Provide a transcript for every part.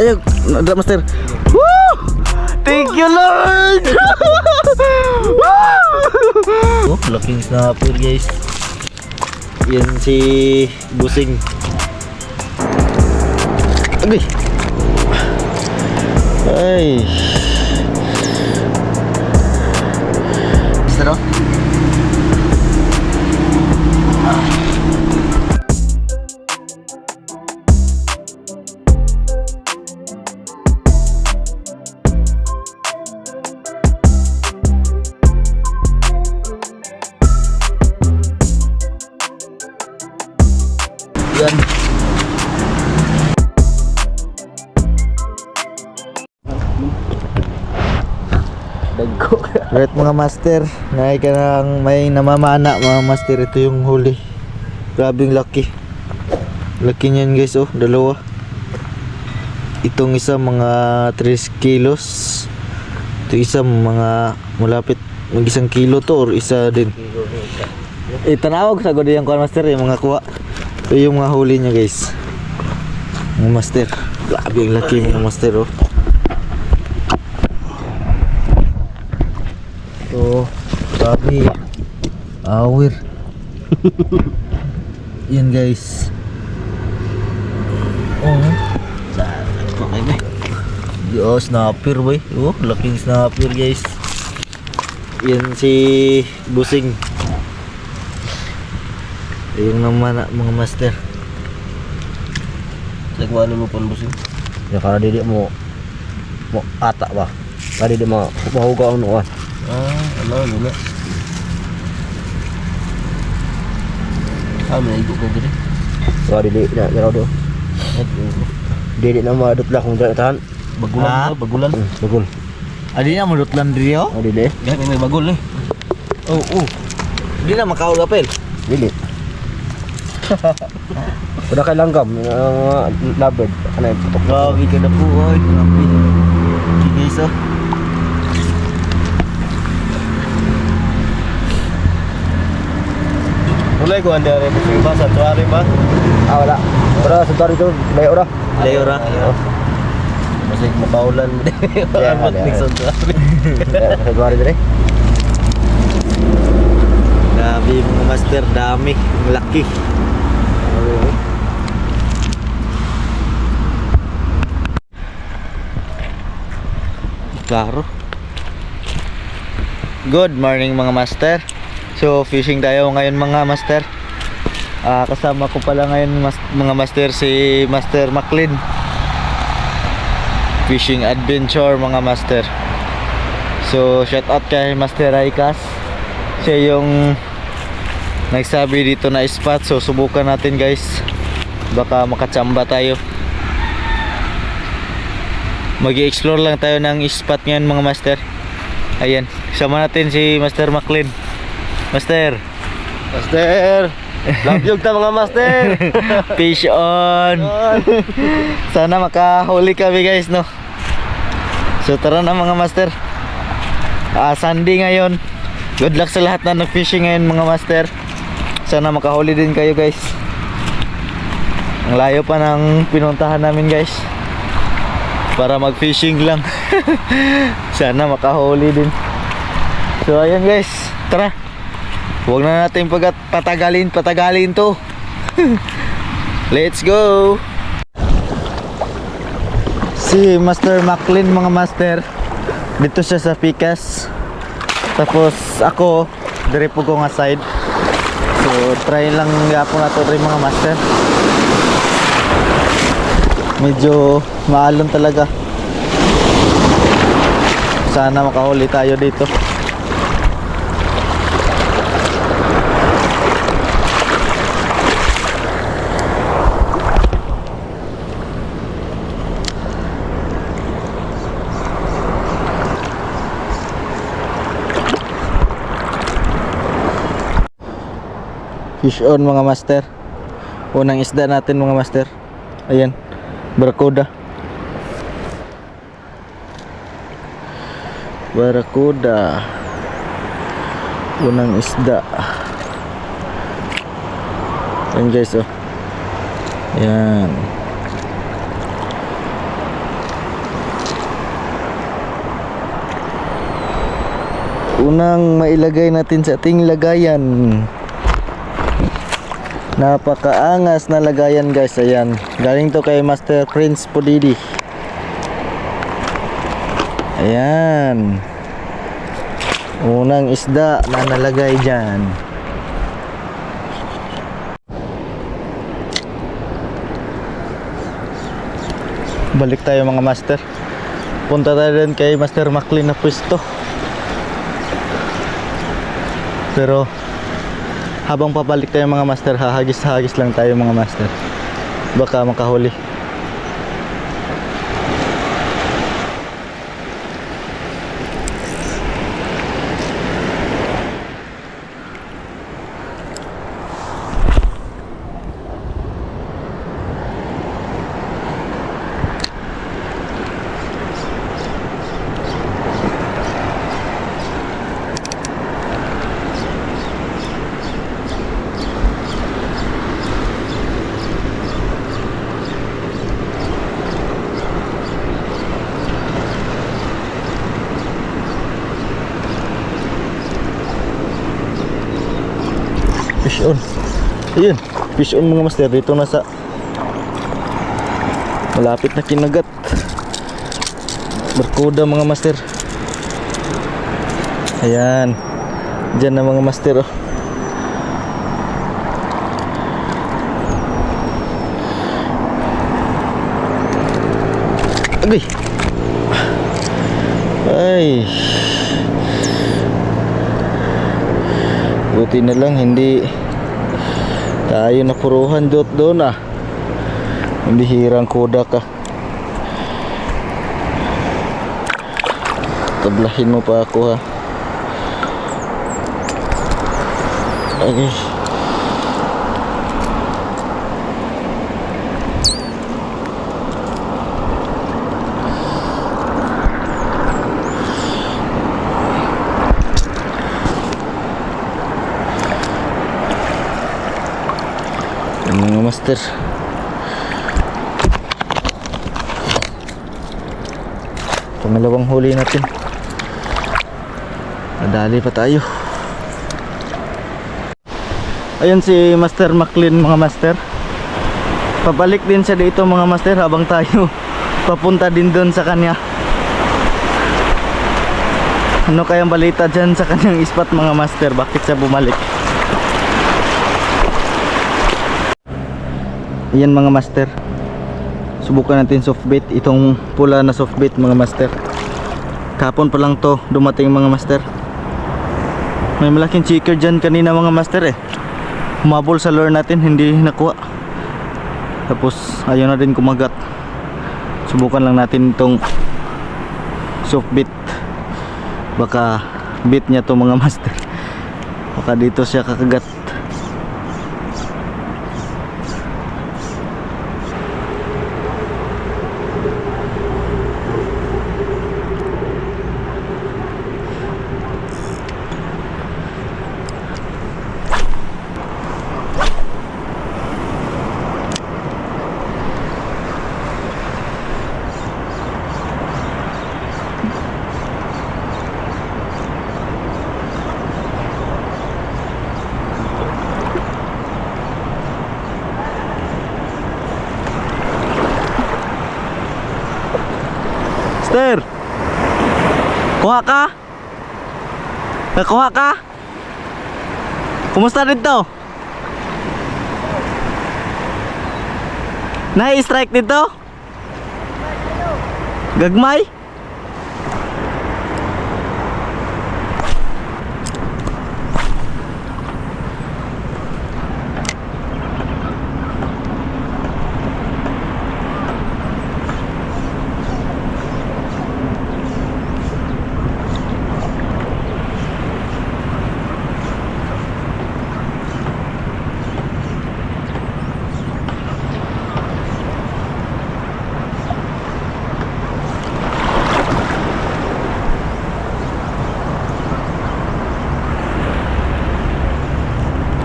Ayo, ada master. Woo! Thank you Lord. oh, laking snapper guys. Yan si Busing. Agay. Ay. Yan. Dagko. Right mga master, ngay ka ng may namamana mga master, ito yung huli. Grabing laki. Laki niyan guys oh, dalawa. Itong isa mga 3 kilos. Ito isa mga malapit mag isang kilo to or isa din. Itanawag sa godi yung kuan master yung mga kuha. Ito yung mga huli niya guys. Mga master. Grabe ang laki mga master oh. So, grabe. Awir. Yan guys. Oh. Saan pa kayo ba? Yo, snapper boy. Oh, laking snapper guys. Yan si Busing. Yung naman na- mga master. Nagwalo mo pang busing. Ya kada didi mo mo ata ba. Kada di mo mahuga ang nuwan. Ah, ano ano na. Kami na igo ko diri. Kada didi na na do. Didi na madot la kung dili tahan. Bagulan Ah? bagulan. Bagul. Adi na mulot lang diri oh. Oh, dili. Gani may bagul eh. Oh, oh. Di na makaul apel. Dili. Udah kay langgam, uh, lovebird. Ano yung putok? Grabe ka na po, oy. Grabe. Guys, oh. Mulai ko anda rin busing ba sa tuwari ba? Ah, wala. Wala sa tuwari ko, layo ora. Layo ra. Masig mapaulan mo din. Yeah. ni sa tuwari. Sa tuwari dire. Grabe mga master, dami. Laki. Klaro. Good morning mga master. So fishing tayo ngayon mga master. Ah, kasama ko pala ngayon mas- mga master si Master Maclean. Fishing adventure mga master. So shout out kay Master Raikas. Siya yung nagsabi dito na spot. So subukan natin guys. Baka makachamba tayo. Mag explore lang tayo ng spot ngayon mga master. Ayan. Kasama natin si Master Maclean. Master. Master! Love you ta mga master! Fish on. Sana makahuli kami guys no. So tara na mga master. Ah, Sunday ngayon. Good luck sa lahat na nag-fishing ngayon mga master. Sana makahuli din kayo guys. Ang layo pa ng pinuntahan namin guys. Para mag-fishing lang. Sana makahuli din. So ayan guys, tara. Huwag na natin pag patagalin, patagalin to. Let's go! Si Master Maclean mga master Dito siya sa Picas Tapos ako Dire po ko nga side So try lang yapon na to rin mga master Medyo maalon talaga Sana makahuli tayo dito Fish on mga master. Unang isda natin mga master. Ayan. Barracuda. Barracuda. Unang isda. Ayan guys oh. Yan. Unang mailagay natin sa ating lagayan. Napakaangas na lagayan guys. Ayan. Galing to kay Master Prince Podidi. Ayan. Unang isda na nalagay dyan. Balik tayo mga master. Punta tayo din kay Master Maclean na pwesto. Pero habang pabalik tayo mga master, hahagis-hagis lang tayo mga master. Baka makahuli. Fish on. Ayun, fish on mga master. Dito na sa malapit na kinagat. Berkuda mga master. Ayan. Diyan na mga master oh. Agay. Ay. Buti na lang hindi tayo napuruhan dot doon ah. Hindi hirang koda ka. Tablahin mo pa ako ha. Ay. Yung mga master. Pangalawang huli natin. Nadali pa tayo. Ayun si Master Maclean mga master. Pabalik din siya dito mga master habang tayo papunta din doon sa kanya. Ano kayang balita dyan sa kanyang spot mga master? Bakit siya bumalik? Yan mga master. Subukan natin soft bait itong pula na soft bait mga master. Kapon pa lang to dumating mga master. May malaking checker dyan kanina mga master eh. Humabol sa lure natin hindi nakuha. Tapos ayaw na din kumagat. Subukan lang natin itong soft bait. Baka bait niya to mga master. Baka dito siya kakagat. Mister! Kuha ka? Nakuha ka? Kumusta dito? Nai-strike dito? Gagmay?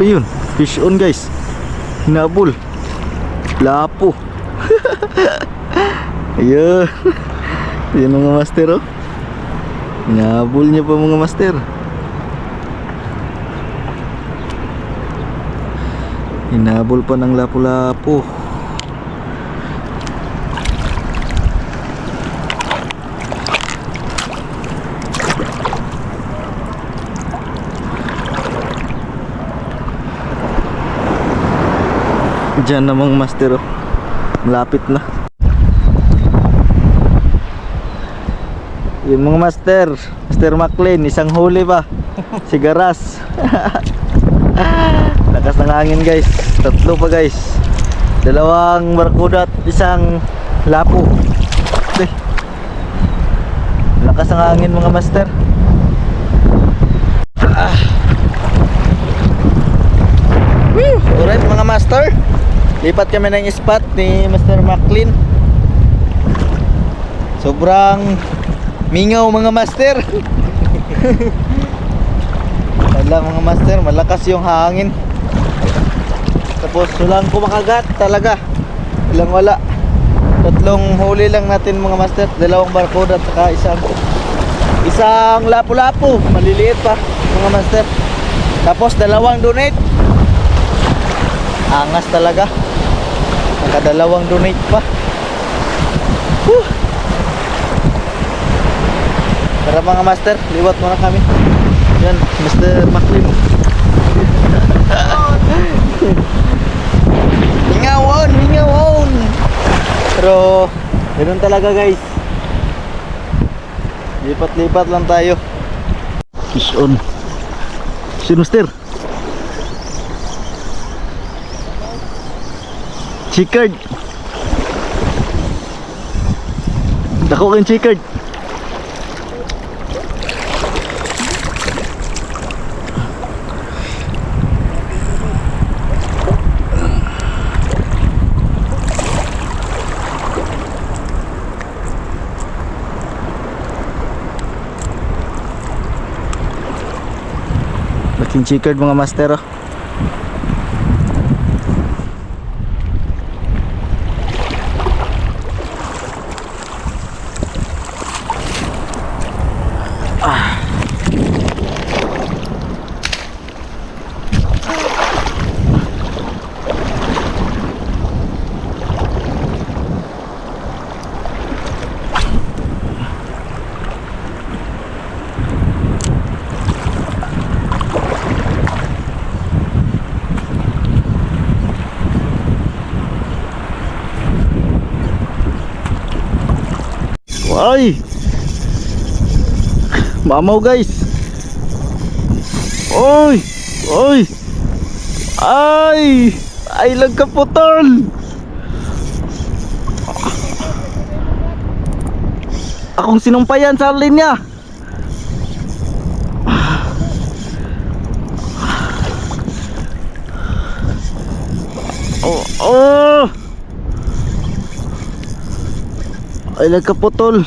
Ayun, fish on guys. Hinabol. Lapo. Ayun. Yan mga master oh. Hinabol niya pa mga master. Hinabol pa ng lapu-lapu. Diyan na mga master oh. Malapit na. Yung mga master, Master McLean, isang huli pa. Sigaras. Lakas ng hangin guys. Tatlo pa guys. Dalawang barkuda at isang lapo. Eh. Lakas ng hangin mga master. Ah. Alright mga master. Lipat kami ng spot ni Mr. McLean. Sobrang mingaw mga master. Wala mga master, malakas yung hangin. Tapos walang kumakagat talaga. Walang wala. Tatlong huli lang natin mga master. Dalawang barcode at saka isang isang lapu-lapu. Maliliit pa mga master. Tapos dalawang donate. Angas talaga. Nakadalawang donate pa. Whew. Tara mga master, liwat muna kami. Yan, Mr. McLean. Hingawon, hingawon. Pero, ganun talaga guys. Lipat-lipat lang tayo. Fish on. Si Mister. Chicard. Dako kang chicard. Laking chicard mga master oh. Ay! Mamaw guys! Oy! Oy! Ay! Ay lang kaputol! Akong sinumpayan sa linya! Oh! Oh! Ay nagkaputol.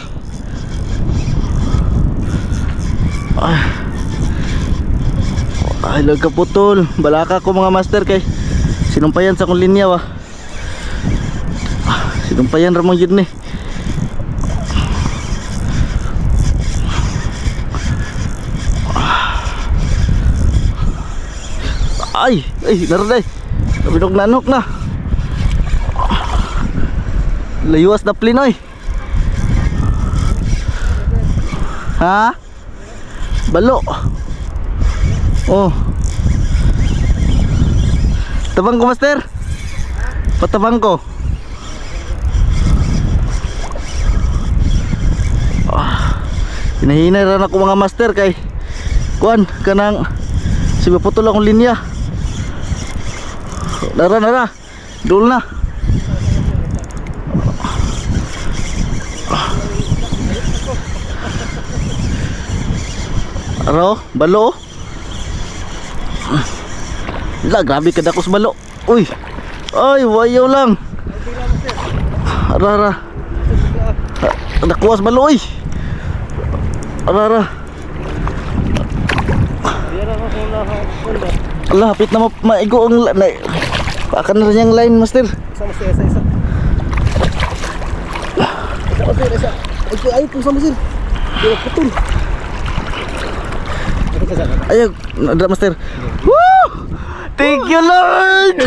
Ay. Ay nagkaputol. Balaka ko mga master kay sinumpayan sa kong linya wa. Sinumpayan ramong yun ni. Ay, ay, naraday. Nabinog nanok na. Layuas na plinoy. Ha? Balo. Oh. Tabang ko, master. Patabang ko. Ah. Hinahina rin ako mga master kay Kuan, kanang Sige putol akong linya. Nara, nara. Dul na. Aro, balo. La, grabe ka dakos balo. Uy. Ay, wayaw lang. Ara, ara. Nakuwas balo, uy. Ara, ara. Allah, hapit na ma maigo ang na, Pakan na rin yung line, master. Isa master, isa, isa. Isa master, isa. Ay, po sa master. Kaya putol. Ayo, ada master. Woo! Thank you Lord.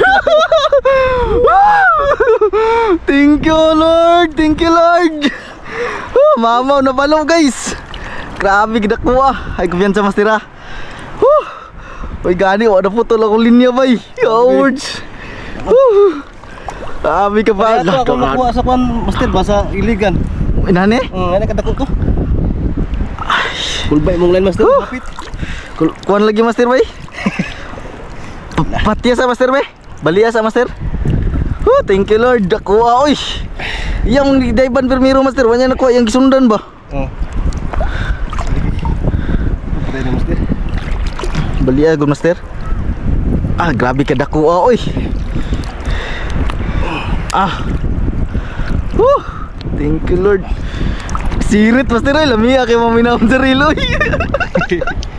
Thank you Lord. Thank you Lord. Mamaw na balong guys. Grabe gida ko ah. Ay kumpiyansa master. Woo! Uy gani, wala po tulog akong linya bay. Woo! Grabe ka ba? Kaya ako makuha sa kwan, master, basa iligan. Inane? Hmm, ano kadako ko? Kulbay mong line, master. Kapit. Kuan lagi master bay. Patiya sa master bay. Baliya sa master. Oh, thank you Lord. Dakuha oy. Yang Daiban Permiro master, wanya nakuha yang gisundan ba? Oh. Master. Baliya gud master. Ah, grabe ka dakuha oy. Ah. Oh, thank you Lord. Sirit master ay lamiya kay maminahon sa rilo. oy.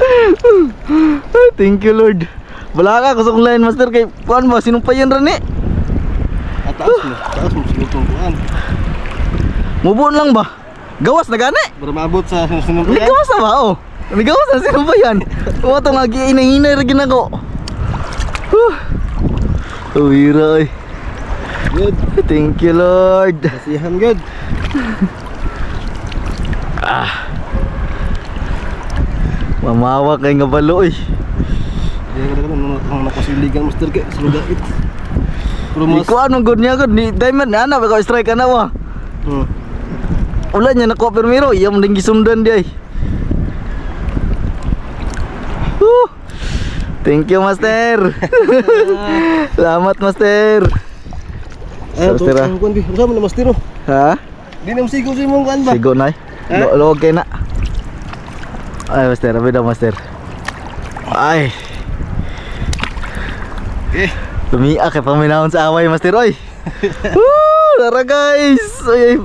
Ah, thank you Lord. Wala ka kusog line master kay kuan ba sinumpayan ra ni? At taas mo, taas mo, siguro itong kuhan. Mubuon lang ba? Gawas na gani? Para maabot sa sunod May gawas na ba? Oh. Gawas na sino ba yan? Mga itong lagi inahinay rin ginako. Huh. Uwira ay. Good. Thank you Lord. Kasihan good. Mamawa kay nga balo eh. Kaya kada kada nang nakasiligan master kay sulugait. Pero Di mas ko anong good niya good. Ni Diamond na na baka strike ka na wa. hmm. Wala niya nakuha permiro. Iyam din gisundan di ay. Huh. Thank you master. Salamat master. Ay, to, Master, ah. ang kuhan bi. Usa mo na master. oh. Ha? Di na masigo sa imong kuhan ba? Sigo na Ha? eh. Lo okay na. Ay, master. Abi daw, master. Ay. Eh, Lumiak kay paminahon sa away, master. Oy. Woo! Lara guys. Ay,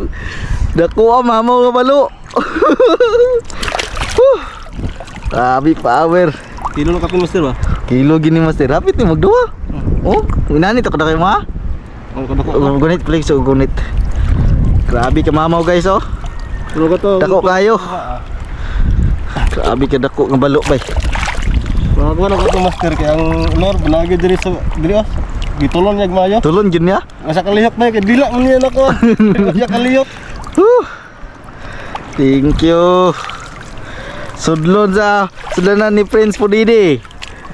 ah, mamaw nga balo. Grabe power. kilo kapin master ba? Kilo gini master. Rapid ni magduwa. Oh, inani to kada kay ma. Ang kadako. Oh, gunit please, oh, gunit. Grabe ka mamaw guys oh. Ka to. Dako kayo. Grabe ka dako nga balo bay. Mga ako to master kay ang lord banagi diri sa diri oh. Gitulon niya mayo. Tulon gid niya. Asa kalihok na kay dila man niya nako. Asa kalihok. Whew. Thank you. Sudlon sa sudlanan ni Prince Pudidi.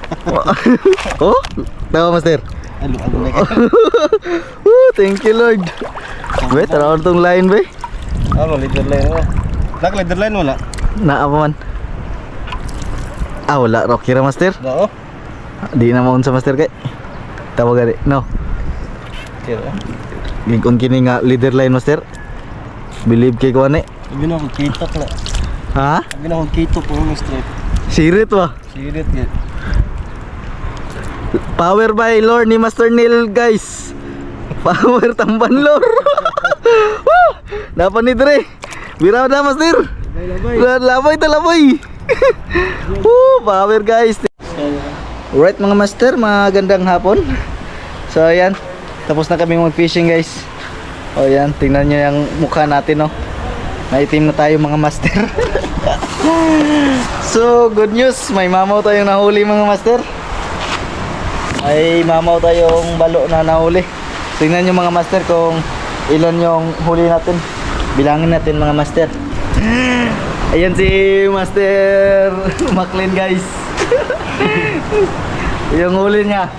oh, tawa master. Alo, na. Woo, thank you Lord. Be, taraw tong line be. Ano leader line mo? Nak leader line wala. Naa pa man. Ah, wala Rocky ra master. Oo. Di na maun sa master kay. Tawag gani. No. Kaya. Gigon kini nga leader line master. Believe kay ko ani. Na akong kitok na. Ha? Na akong kitok po ng straight. Sirit ba? Sirit kaya. Power by Lord ni Master Neil guys. Power tamban Lord. Dapat ni Dre. Biraw na Master. Labay-labay. La- Labay ta labay. Woo! Power guys. Alright mga master, magandang hapon. So ayan, tapos na kami mag-fishing guys. O ayan, tingnan nyo yung mukha natin no. Naitim na tayo mga master. so good news, may mamaw tayong nahuli mga master. May mamaw tayong balo na nahuli. Tingnan nyo mga master kung ilan yung huli natin. Bilangin natin mga master. Ayan si Master Maclean guys. yung huli niya.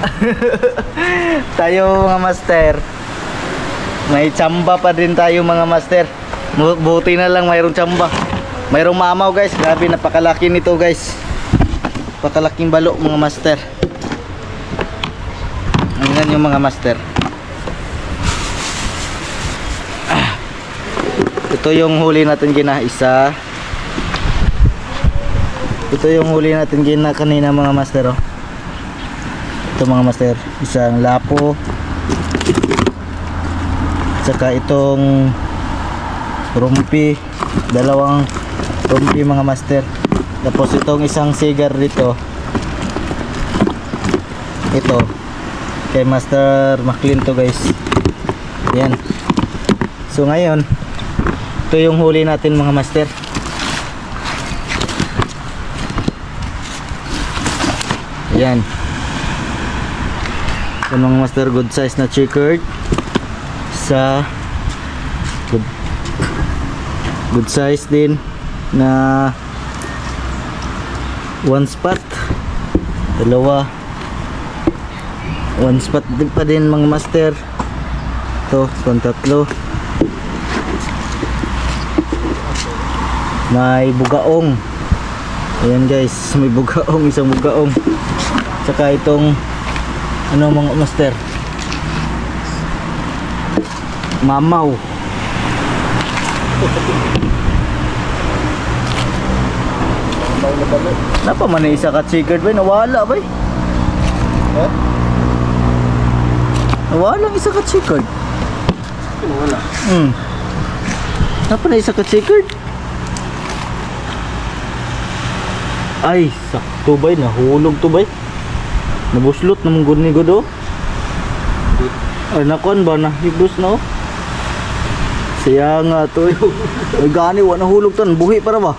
tayo mga master. May tsamba pa din tayo mga master. Bu- Buti na lang mayroong tsamba. Mayroong mamaw guys. Grabe napakalaki nito guys. Napakalaking balo mga master. Ayan yung mga master. Ito yung huli natin gina isa. Ito yung huli natin gina kanina mga master oh. Ito mga master, isang lapo. Saka itong rumpi, dalawang rumpi mga master. Tapos itong isang sigar dito. Ito. Kay Master McLean to guys. Yan. So ngayon, ito yung huli natin mga master. Yan. Yan mga master, good size na checkered. Sa good, good size din na one spot dalawa one spot din pa din mga master ito itong tatlo may bugaong ayan guys may bugaong isang bugaong tsaka itong ano mga master mamaw Napa man isa ka checkered ba? Nawala ba? Ha? Nawala ang isa ka checkered. Wala. Hmm. Napa na isa ka checkered? Ay, sakto ba? Nahulog to ba? Nabuslot naman gud ni Godo. Ay, nakon ba? Nahibos na oh. Siya nga to eh. Ay, gani, wa nahulog to. Buhi para ba?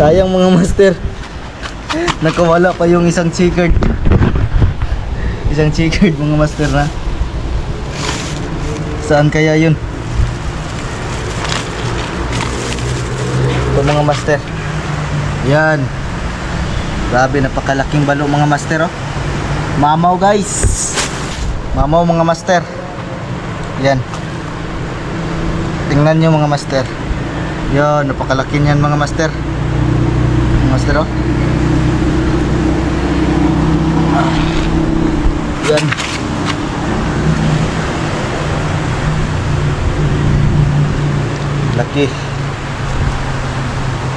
Sayang mga master. Nakawala pa yung isang checkered. Isang checkered mga master na. Saan kaya yun? Ito mga master. Yan. Grabe, napakalaking balo mga master oh. Mamaw guys. Mamaw mga master. Yan. Tingnan nyo mga master. Yan, napakalaki niyan mga master. Master oh. Yan. Laki.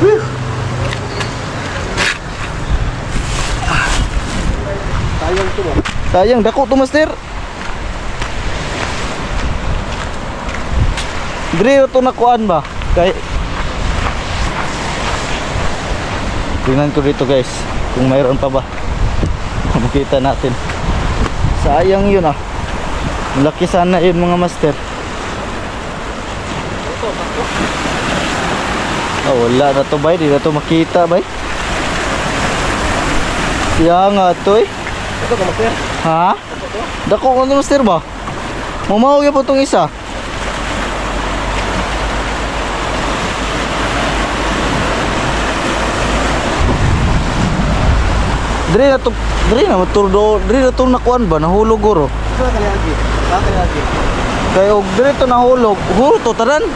Whew. Sayang to ba? Sayang, dako to master. Dire to nakuan ba? Kay Tingnan ko dito guys kung mayroon pa ba. Makita natin. Sayang yun ah. Malaki sana yun mga master. Oh, wala na to bay, di na to makita bay. Kaya nga to eh. Ito ka master. Ha? Dako ko ni master ba? Mamaw po tong isa. Dre na to, dre na maturdo, dre na to nakuan ba nahulog guro. Kay og dre to nahulog, huro to tanan.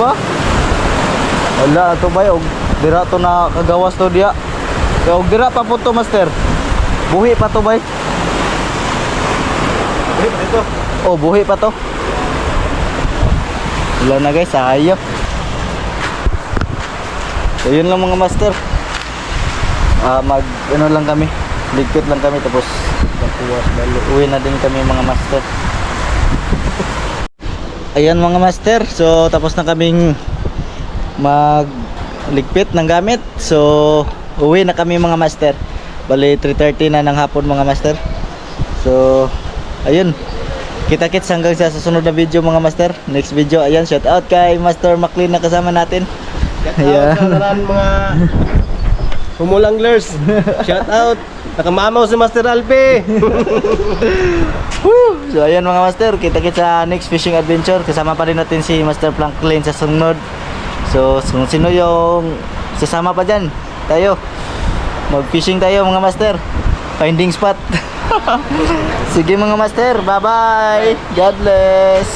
Ba? Wala to bay og dira to na kagawas to diya. Kay og dira pa po to master. Buhi pa to bay. Wait, ito. Oh, buhi pa to. Wala na guys, ayo. So yun lang mga master. Ah, mag ano lang kami, ligpit lang kami tapos uwi na din kami mga master. Ayan mga master, so tapos na kaming magligpit ng gamit. So uwi na kami mga master. Bali 3:30 na ng hapon mga master. So ayun. Kita-kits hanggang sa susunod na video mga master. Next video, ayan, shout out kay Master McLean na kasama natin. Shout out sa mga humulanglers. Shout out. Nakamamaw si Master Alpe. So ayan mga master, kita-kits sa next fishing adventure. Kasama pa rin natin si Master Franklin sa sunod. So kung sino yung sasama pa dyan, tayo. Mag-fishing tayo mga master. Finding spot. Sige mga master, bye-bye. God bless.